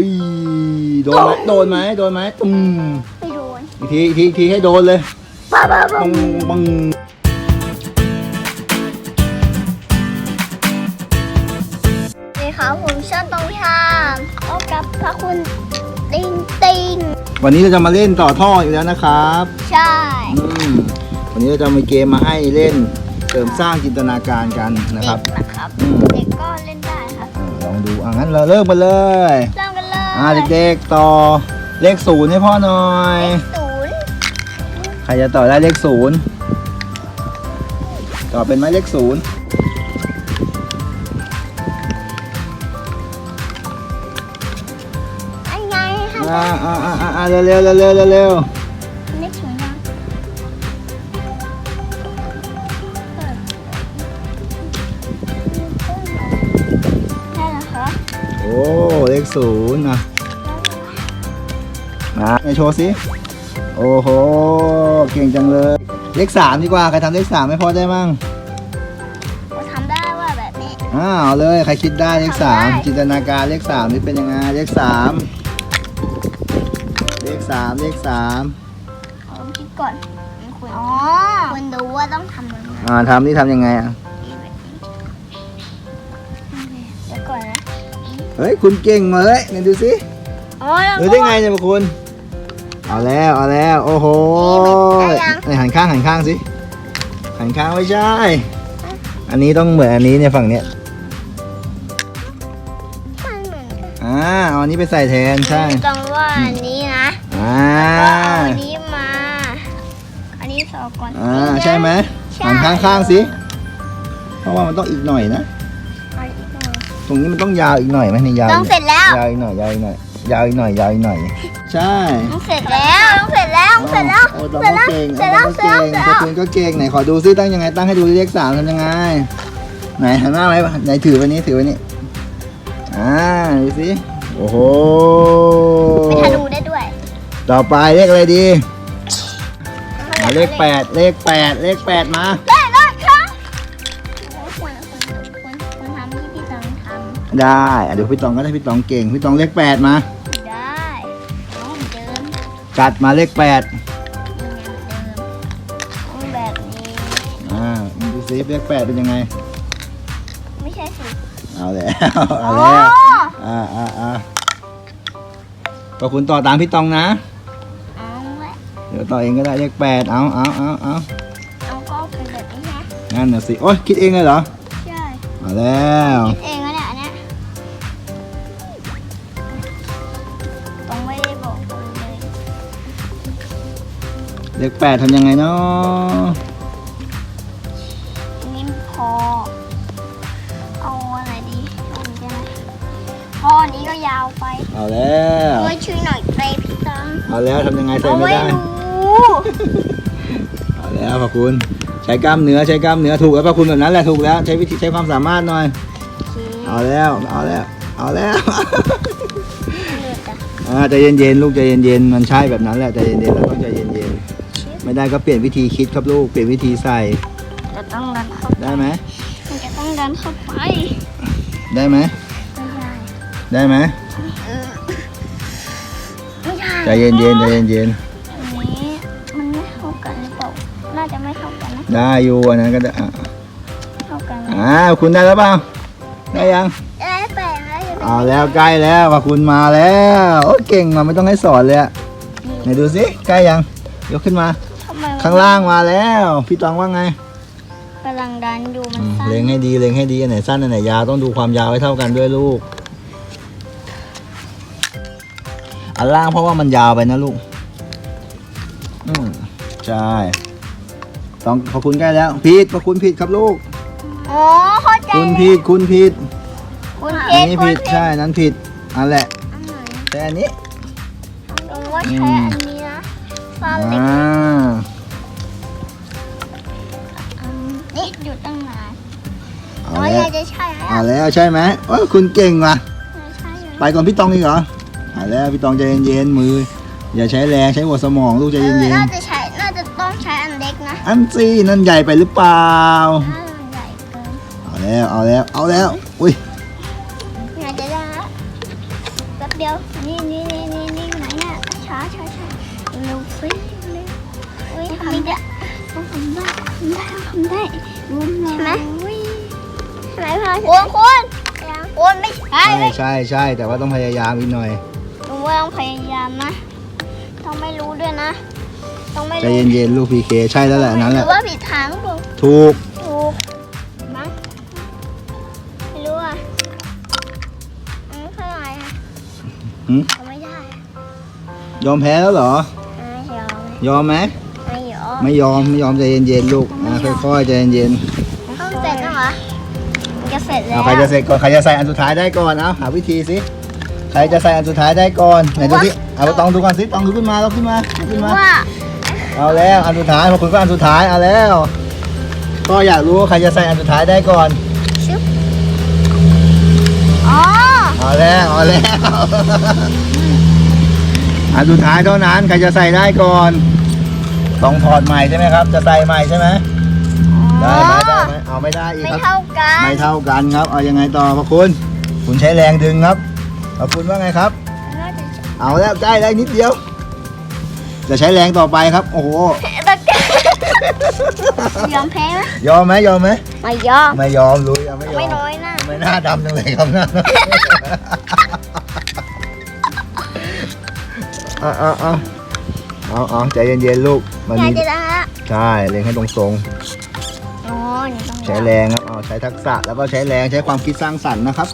ยโดนไหมโดนไหมโดนไหมตุ้มไม่โดนอีกทีอีกทีอีกทีให้โดนเลยบ้าบ้าบ้าปังปังสวัสดีครับผมชอบตรงทางพบกับพระคุณติงติงวันนี้เราจะมาเล่นต่อท่ออีกแล้วนะครับใช่อืมวันนี้เราจะมีเกมมาให้เล่นเสริมสร้างจินตนาการกันนะคเด็รับกนะครับ อืม เด็กก็เล่นได้ครับ อ่าลองดูอะงั้นเราเริ่มกันเลย เริ่มกันเลยอ่าเด็กๆต่อเลขศูนย์ให้พ่อหน่อย ศูนย์ใครจะต่อได้เลขศูนย์ต่อเป็นไหมเลขศูนย์อันไงครับอ่าอ่าอ่าอ่าอ่าเร็วเร็วเร็วเร็วเร็วเศูนย์อะมาไหนโชว์สิโอ้โห เก่งจังเลย เลขสามดีกว่า ใครทำเลขสามให้พ่อได้มั่งเราทำได้ว่าแบบนี้ อ้าวเอาเลย ใครคิดได้เลขสามทำได้ จินตนาการเลขสามนี่เป็นยังไง เลขสามเลขสามเลขสามเอาลองคิดก่อนคุณอ๋อคุณดูว่าต้องทำยังไงอ่าทำนี่ทำยังไงอะ เฮ้ยคุณเก่งมาเลยไหนดูสิอ๋อหรือได้ไงเนี่ยพวกคุณ เอาแล้วเอาแล้วโอ้โหได้ยังไหนหันข้างหันข้างสิ หันข้างไม่ใช่ อันนี้ต้องเหมือนอันนี้เนี่ยฝั่งเนี้ยมันเหมือนกันอ่าเอาอันนี้ไปใส่แทนใช่ต้องว่าอันนี้นะอ่าก็เอาอันนี้มา อันนี้สอก่อนอ่าใช่ไหมใช่หันข้างข้างๆสิ เพราะว่ามันต้องอีกหน่อยนะ ตรงนี้มันต้องยาวอีกหน่อยไหมนี่ยาวต้องเสร็จแล้ว ยาวอีกหน่อยยาวอีกหน่อยยาวอีกหน่อยยาวอีกหน่อย ใช่ต้องเสร็จแล้วต้องเสร็จแล้วต้องเสร็จแล้ว โอ้เสร็จแล้วเก่งเสร็จแล้วเสร็จแล้วเสร็จพวแล้กวคุณก็เก่งไหนขอดูซิตั้งยังไงตั้งให้ดูเลขสามทำยังไง ไหนหันหน้าไหมไหนถือไว้นี้ถือไว้นี้อ่าดูสิโอ้โหไม่ทะลุได้ด้วยต่อไปเลขอะไรดีอ่าเลขแปดเลขแปดเลขแปดมาได้เล ได้อะเดี๋ยวพี่ตองก็ได้พี่ตองเก่ง พี่ตองเลขแปดมาำได้น้องเดิมกัดมาเลขแปดยังเดิมต้องแบบนี้ อ่าดูสิเลขแปดเป็นยังไง ไม่ใช่สิเอาแล้วเอาแล้วอ่าอ่าอ่าก็คุณต่อตามพี่ตองนะ เอาไว้เดี๋ยวต่อเองก็ได้เลขแปดเอาเอาเอาเอาเอาก็เอาเป็นแบบนี้นะงั้นน่ะสิ โอ๊ยคิดเองเลยเหรอ ใช่ มาแล้วคิดเอง เลขแปดทำยังไงเนาะนี่พอ เอาอะไรดีเอาอันนี้ได้ไหมพออันนี้ก็ยาวไปเอาแล้วช่วยช่วยหน่อยเตพี่ตังเอาแล้วทำยังไงใส่เอาไม่ไว้ได้รู้เอาแล้วพระคุณ ใช้กล้ามเนื้อใช้กล้ามเนื้อถูกแล้วพระคุณแบบนั้นแหละถูกแล้วใช้วิธีใช้ความสามารถหน่อยเอาแล้วเอาแล้วเอาแล้วอ่าใจเย็นๆลูกใจเย็นๆมันใช่แบบนั้นแหละใจเย็นๆเราต้องใจเย็นๆ ไม่ได้ก็เปลี่ยนวิธีคิดครับลูก เปลี่ยนวิธีใส่ จะต้องดันเข้าได้ไหม มันจะต้องดันเข้าไปได้ไหม ไม่ได้ได้ไหม เออไม่ได้ใจเย็นๆใจเย็นอันนี้มันไม่เท่ากันหรือเปล่าน่าจะไม่เท่ากันนะๆได้อยู่อันนั้นก็ได้อะเท่ากันอ่าคุณได้แล้วเปล่าได้ยังได้แปดแล้วอยู่เอาแล้วใกล้แล้วพระคุณมาแล้ว โอ้เก่งมาไม่ต้องให้สอนเลยอะไหนดูสิใกล้ยัง ยกขึ้นมาทำไม ข้างล่างมาแล้ว พี่ตองว่าไงกำลังดันอยู่มันอืมสั้นเล็งให้ดีเล็งให้ดีอันไหนสั้นอันไหนยาวต้องดูความยาวให้เท่ากันด้วยลูก อันล่างเพราะว่ามันยาวไปนะลูก อืมใช่ต้องขอบคุณใกล้แล้วผิดขอบคุณผิดครับลูก โอ้เข้าใจคุณผิดคุณผิดคุณอัเพนชรนี้คุณผิดเพชรใช่นั้นผิดอันแหละ อันไหนแต่อันนี้เออว่าใช้อันนี้นะฟันเล็กอ่า ตั้งนานเอาน้อยแล้วยายจะใช่ไหมเอาแล้วใช่ไหมโอ้ยคุณเก่งว่ะ ใช่อยู่ไปก่อนพี่ตองอีกเหรอเอาแล้วพี่ตองใจเย็นๆมือ อย่าใช้แรงใช้หัวสมองลูกใจเออเย็นน่าจะใช้ น่าจะต้องใช้อันเล็กนะๆอันซี่นั่นใหญ่ไปหรือเปล่า ถ้ามันใหญ่เกินเอาแล้วเอาแล้วเอาแล้ว อุ้ยน่าจะได้แล้วแป๊บเดียว นี่นี่นี่นี่นี่อยู่ไหนเนี่ยช้าช้าช้าเร็วสิเร็วเฮ้ยทำได้ต้องทำได้ทำได้ทำได้รวม ใช่ไหมใช่ไหมพ่อคุณคุณคุณไม่ใช่ใช่ใช่ใช่แต่ว่าต้องพยายามอีกหน่อยหนูว่าต้องพยายามนะ ต้องไม่รู้ด้วยนะ ต้องไม่ใจรู้เย็นๆลูกพีเคใช่แล้วแหละอันนั้นหแหรืละ อว่าผิดทางหรือเปล่า ถูกถูกมั้งไม่รู้อะอืมเท่าไหร่อะหืมทำไม่ได้อะยอมแพ้แล้วเหรอ ไม่ยอมยอมไหมไม่ยอมไม่ยอมไม่ยอมใจเย็นๆลูกอะ ค่อยๆใจเย็นต้องเสร็จแล้วเหรอมันจะเสร็จๆแล้เอาวใครจะเสร็จก่อนใครจะใส่อันสุดท้ายได้ก่อนเอาหาวิธีสิใครจะใส่อันสุดท้ายได้ก่อนไหนดูสิเอาต้องดูก่อนสิต้องดูขึ้นมาลุกขึ้นมาลุกขึ้นมา ว่าเอาแล้วอันสุดท้ายพอคุณก็อันสุดท้ายเอาแล้ว ก็อยากรู้ว่าใครจะใส่อันสุดท้ายได้ก่อน ชึบอ๋อเอาแล้วเอาแล้ว อันสุดท้ายเท่านั้นใครจะใส่ได้ก่อน ต้องถอดใหม่ใช่ไหมครับ จะใส่ใหม่ใช่ไหม ได้ไหมได้ไหมเอาไม่ได้อีกไม่ครับ เท่ากันไม่เท่ากันครับ เอายังไงต่อพระคุณ คุณใช้แรงดึงครับพระคุณว่าไงครับ น่าจะเอาแล้วใกล้ได้นิดเดียว จะใช้แรงต่อไปครับ โอ้โห ตะเกียบยอมแพ้ไหมยอมไหมยอมไหม ไม่ยอม ไม่ยอมลุยเอาไม่ยอไม่ม น้อยหน้าไม่น่าดำจังเลยครับหน้าเอาเอาเอาเอาเอาใจเย็นๆลูก มันอยามีกจะได้ละใช่ เล็งให้ตรง อ๋อนี่ต้องๆใช้แรงครับเอาใช้ทักษะแล้วก็ใช้แรงใช้ความคิดสร้างสรรค์นะครับ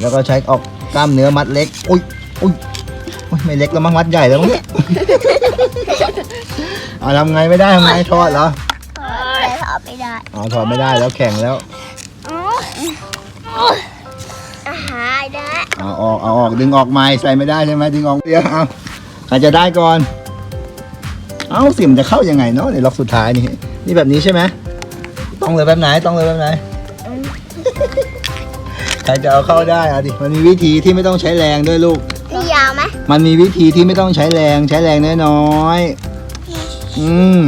แล้วก็ใช้ออกกล้ามเนื้อมัดเล็กอุ้ยอุ้ยอุ๊ยไม่เล็กแล้วมั้งมัดใหญ่แล้วมั้งเนี่ยเอาทำไงไม่ได้ทำไงทอดเหรอแต่ถอดไม่ได้อ๋อถอดไม่ได้แล้วแข็งแล้วอ๋ออาหารได้เอาออกเอาออกดึงออกไม้ใส่ไม่ได้ใช่ไหมดึงออกเดียวเอาใครจะได้ก่อน เอาสิมนจะเข้ายังไงเนาะในล็อกสุดท้ายนี่นี่แบบนี้ใช่ไหม ต้องเลยแบบไหนต้องเลยแบบไหนใครจะเอาเข้าได้อะดิมันมีวิธีที่ไม่ต้องใช้แรงด้วยลูก นี่ยาวไหมมันมีวิธีที่ไม่ต้องใช้แรงใช้แรงน้อยๆอืม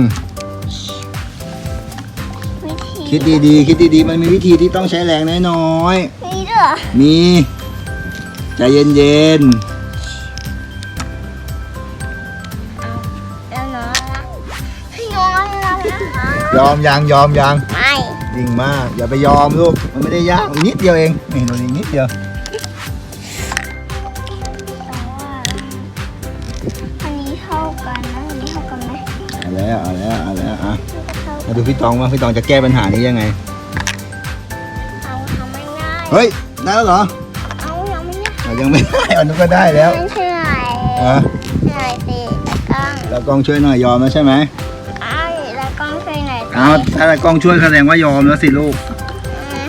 วิธีคิดดีๆคิดดีๆมันมีวิธีที่ต้องใช้แรงน้อยนี่ด้วยเหรอๆมีใจเย็นแยอมยังยอมยังไม่ดิ่งมาก อย่าไปยอมลูก มันไม่ได้ยากนิดเดียวเองนี่ดูนี่นิดเดียวแต่ว่าอันนี้เท่ากันนะอันนี้เท่ากันไหมเอาแล้วเอาแล้วเอาแล้วอะนี่ก็เท่ามาดูพี่ตองว่าพี่ตองจะแก้ปัญหานี้ยังไง เอาทำไม่ง่ายเฮ้ยได้แล้วเหรอเอายังไม่ง่ายอะยังไม่ได้อันนู้นก็ได้แล้วไม่ใช่ไหนอะไหนสิตะกล้องแล้วกล้องช่วยหน่อยยอมแล้วใช่ไหม เอาถ้ากล้องช่วยแสดงว่ายอมแล้วสิลูกอืม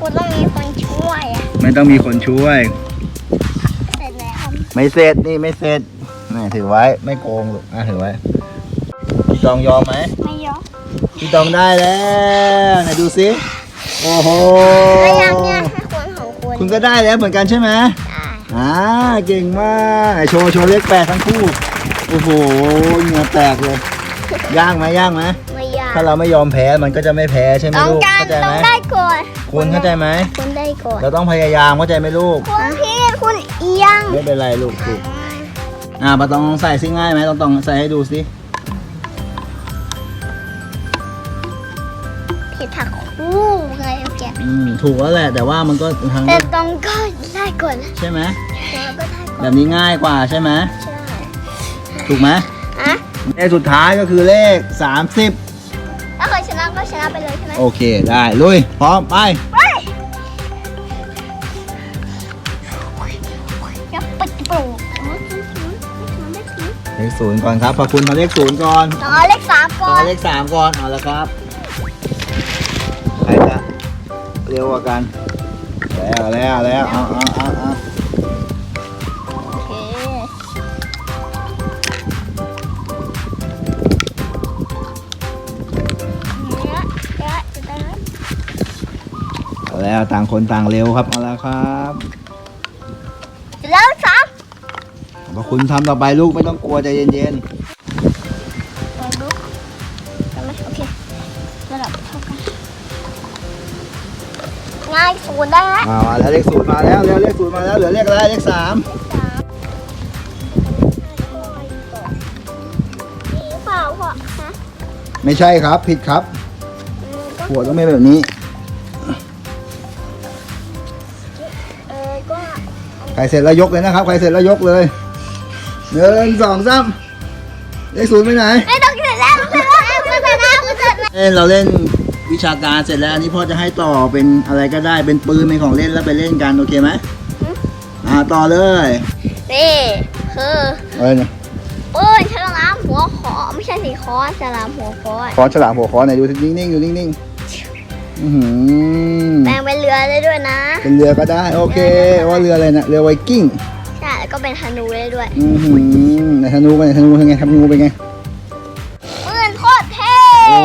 กูต้องมีคนช่วยอะไม่ต้องมีคนช่วย เสร็จแล้วไม่เสร็จนี่ไม่เสร็จนี่ถือไว้ไม่โกงลูกอะถือไว้พี่ตองยอมไหมไม่ยอมพี่ตองได้แล้วไหนดูสิโอ้โหแล้วยังเนี่ยให้คนของคุณคุณก็ได้แล้วเหมือนกันใช่ไหมได้อ่าเก่งมากโชว์โชว์เลขแปดทั้งคู่โอ้โหเหงื่อแตกเลย ยากไหมยากไหมไม่ยากถ้าเราไม่ยอมแพ้มันก็จะไม่แพ้ใช่ไหมต้องลูกการเข้าใจต้ไหอมงได้ก่อนคุณเข้าใจไหมคุณได้ก่อนเราต้องพยายามเข้าใจไหมลูกคุณพี่คุณเอียงไม่เป็นไรลูกถูกอ่าปะตองลองใส่ซิง่ายไหมต้องต้องใส่ให้ดูสิผิดถักคู่ไงโอเคอืมถูกแล้วแหละ แต่ว่ามันก็ทางแต่ต้องก็ได้ก่อนใช่ไหมแล้วก็ได้ก่แบอนบนี้ง่ายกว่าใช่ไหมใช่ถูกไหมอะ เลขสุดท้ายก็คือเลข 30 ถ้าใครชนะก็ชนะไปเลยใช่ไหมโอเคได้ลุยพร้อมไป ไปอย่าปิดโปร่งอ๋อศูนย์ศูนย์ศูนย์เลขศูนย์เลขศูนย์ก่อนครับขอบคุณเอาเลขศูนย์ก่อนต่อเลขสามก่อต่อนเลขสามก่อนเอาละครับใครจะเร็วกว่ากันแล้วแล้วแล้วเอาเอาเอาเอา ต่างคนต่างเร็วครับ เอาละครับแล้วสามขอบคุณทำต่อไปลูกไม่ต้องกลัวใจเย็นลองดูได้ไหมโอเคระดับเท่ากันไงมาอีกศูนย์ได้ไหมอ่ามาแล้วเลขศูนย์มาแล้วเร็วเลขศูนย์มาแล้วเหลือเลขอะไรเลขสามสามนี่เปล่าพ่อฮะไม่ใช่ครับ ผิดครับ อืมก็หัวต้องเป็นแบบนี้ ใครเสร็จแล้วยกเลยนะครับใครเสร็จแล้วยกเลยหนึ่งสองสามเลขศูนย์ไปไหนไม่ต้องเสร็จแล้วเสร็จแล้วเสร็จแล้วเสร็จแล้วเล่นเราเล่นวิชาการเสร็จแล้วอันนี้พ่อจะให้ต่อเป็นอะไรก็ได้เป็นปืนเป็นของเล่นแล้วไปเล่นกันโอเคไหมอ่าต่อเลยนี่คืออะไรเนี่ยปืนฉลามหัวขอไม่ใช่สีคอฉลามหัวคอคอฉลามหัวคอไหนดูนิ่งๆอยู่นิ่งๆ อือหือแปลงเป็นเรือได้ด้วยนะ เป็นเรือก็ได้โอเคว่าเรืออะไรนะเรือไวกิ้งใช่ แล้วก็เป็นธนูได้ด้วย อือหือไหนธนูเป็นไงธนูเป็นไงธนูเป็นไงปืนโคตรเท่โอ้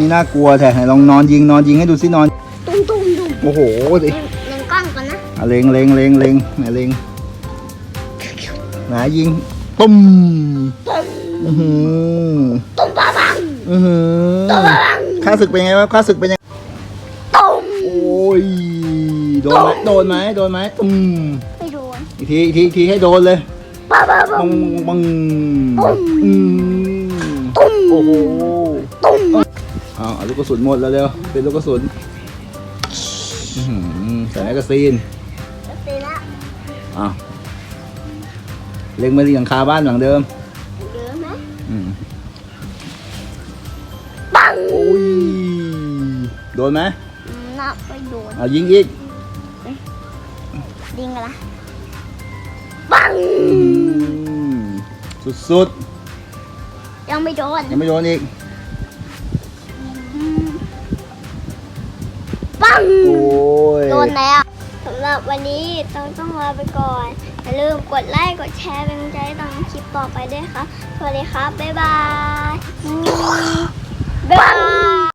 นี่น่ากลัวแท้ไหนลองนอนยิงนอนยิงให้ดูสินอน ตุ้มตุ้มตุ้มโอ้โหดิเล็งกล้องก่อนนะอะเล็งเล็งเล็งเล็งไหนเล็งไหนยิงตุ้มอือหือตุ้มปะบังอือหือตุ้มปะบังข้าศึกเป็นไงวะข้าศึกเป็นยังตุ้มโอ้ ยโดนไหมโดนไหมโดนไหมตุ้มไม่โดนอีกทีอีกทีอีกทีให้โดนเลยปะปะบัปังงปังตุ้มอืมตุ้ม โอ้โหตุ้มเอาเอาลูกกระสุนหมดแล้วเร็วเป็นลูกกระสุนอื้อหือใส่แมกกาซีนเสร็จแล้วอ้าวเล็งมาที่หลังคาบ้านหลังเดิมเดินไหมอืมปังโอ้ยโดนไหมนับไม่โดนเอายิงอีกดิงกันละปังอื้อหือสุดยังไม่โดนๆยังไม่โดนอีก ปังโอ้ยโดนแล้วสำหรับวันนี้ต้องต้องลาไปก่อนอย่าลืมกดไลค์กดแชร์เป็นกำลังใจให้ตอนคลิปต่อไปด้วยครับสวัสดีครับบ๊ายบายอืมบ๊ายบาย